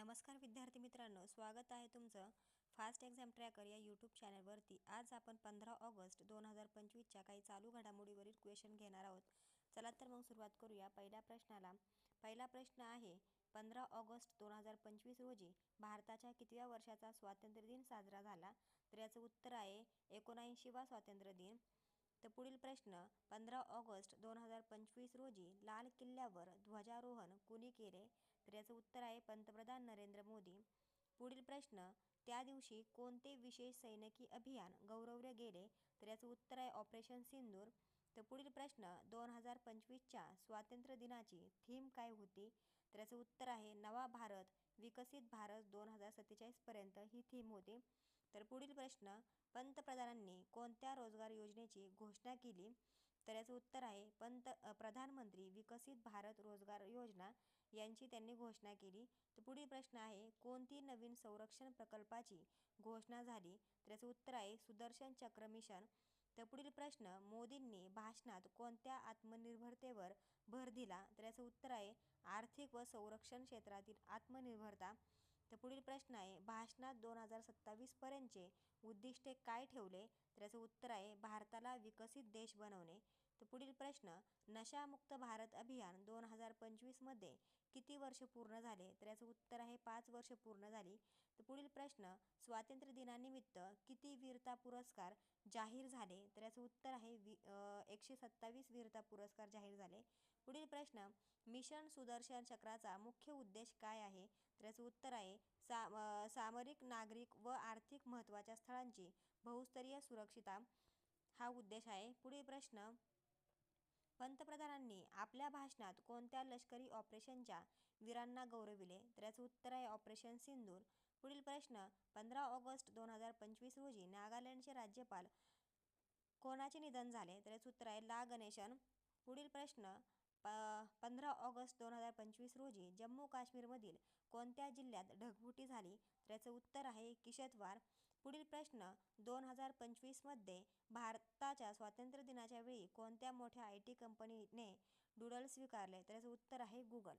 नमस्कार विद्यार्थी मित्रांनो स्वागत आहे तुमचं फास्ट एक्झाम ट्रॅकर या यूट्यूब चॅनलवरती. आज आपण पंधरा ऑगस्ट दोन हजार पंचवीसच्या काही चालू घडामोडीवरील क्वेश्चन घेणार आहोत. चला तर मग सुरुवात करूया. पहिल्या प्रश्नाला. पहिला प्रश्न आहे पंधरा ऑगस्ट दोन हजार पंचवीस रोजी भारताच्या कितव्या वर्षाचा स्वातंत्र्य दिन साजरा झाला? तर याचं उत्तर आहे एकोणऐंशीवा स्वातंत्र्य दिन. तर पुढील प्रश्न पंधरा ऑगस्ट दोन हजार पंचवीस रोजी लाल किल्ल्यावर ध्वजारोहण कुणी केले? तर याचं उत्तर आहे पंतप्रधान नरेंद्र मोदी. पुढील प्रश्न त्या दिवशी कोणते विशेष सैनिकी अभियान गौरवले गेले? तर याचं उत्तर आहे ऑपरेशन सिंदूर. तर पुढील प्रश्न दोन हजार पंचवीसच्या स्वातंत्र्य दिनाची थीम काय होती? तर याचं उत्तर आहे नवा भारत विकसित भारत दोन हजार सत्तेचाळीसपर्यंत ही थीम होती. तर पुढील प्रश्न पंतप्रधानांनी कोणत्या रोजगार योजनेची घोषणा केली? तर याचं उत्तर आहे पंत प्रधानमंत्री विकसित भारत रोजगार योजना. यांची त्यांनी घोषणा केली. तर पुढील प्रश्न आहे कोणती नवीन संरक्षण प्रकल्पाची घोषणा झाली? तर याचं उत्तर आहे सुदर्शन चक्र मिशन. तर पुढील प्रश्न मोदींनी भाषणात कोणत्या आत्मनिर्भरतेवर भर दिला? तर याचं उत्तर आहे आर्थिक व संरक्षण क्षेत्रातील आत्मनिर्भरता. तर पुढील प्रश्न आहे भाषणात दोन हजार सत्तावीसपर्यंतचे उद्दिष्टे काय ठेवले? तर याचं उत्तर आहे भारताला विकसित देश बनवणे. तर पुढील प्रश्न नशामुक्त भारत अभियान दोन हजार पंचवीसमध्ये किती वर्ष पूर्ण झाले? तर याचं उत्तर आहे पाच वर्ष पूर्ण झाली. तर पुढील प्रश्न स्वातंत्र्य दिनानिमित्त किती वीरता पुरस्कार जाहीर झाले? तर याचं उत्तर आहे वी एकशे सत्तावीस वीरता पुरस्कार जाहीर झाले. पुढील प्रश्न मिशन सुदर्शन चक्राचा मुख्य उद्देश काय आहे? तर याचं उत्तर आहे सा सामरिक नागरिक व आर्थिक महत्त्वाच्या स्थळांची बहुस्तरीय सुरक्षिता हा उद्देश आहे. पुढील प्रश्न पंतप्रधानांनी आपल्या भाषणात कोणत्या लष्करी ऑपरेशनच्या वीरांना गौरविले? तर याचं उत्तर आहे ऑपरेशन सिंदूर. पुढील प्रश्न पंधरा ऑगस्ट दोन हजार पंचवीस रोजी नागालँडचे राज्यपाल कोणाचे निधन झाले? तर याचं उत्तर आहे ला. गणेशन. पुढील प्रश्न प पंधरा ऑगस्ट दोन हजार पंचवीस रोजी जम्मू काश्मीरमधील कोणत्या जिल्ह्यात ढगफुटी झाली? तर याचं उत्तर आहे किशतवार. पुढील प्रश्न दोन हजार पंचवीसमध्ये भारताच्या स्वातंत्र्य दिनाच्या वेळी कोणत्या मोठ्या आय टी कंपनीने डुडल स्वीकारले? तर याचं उत्तर आहे गुगल.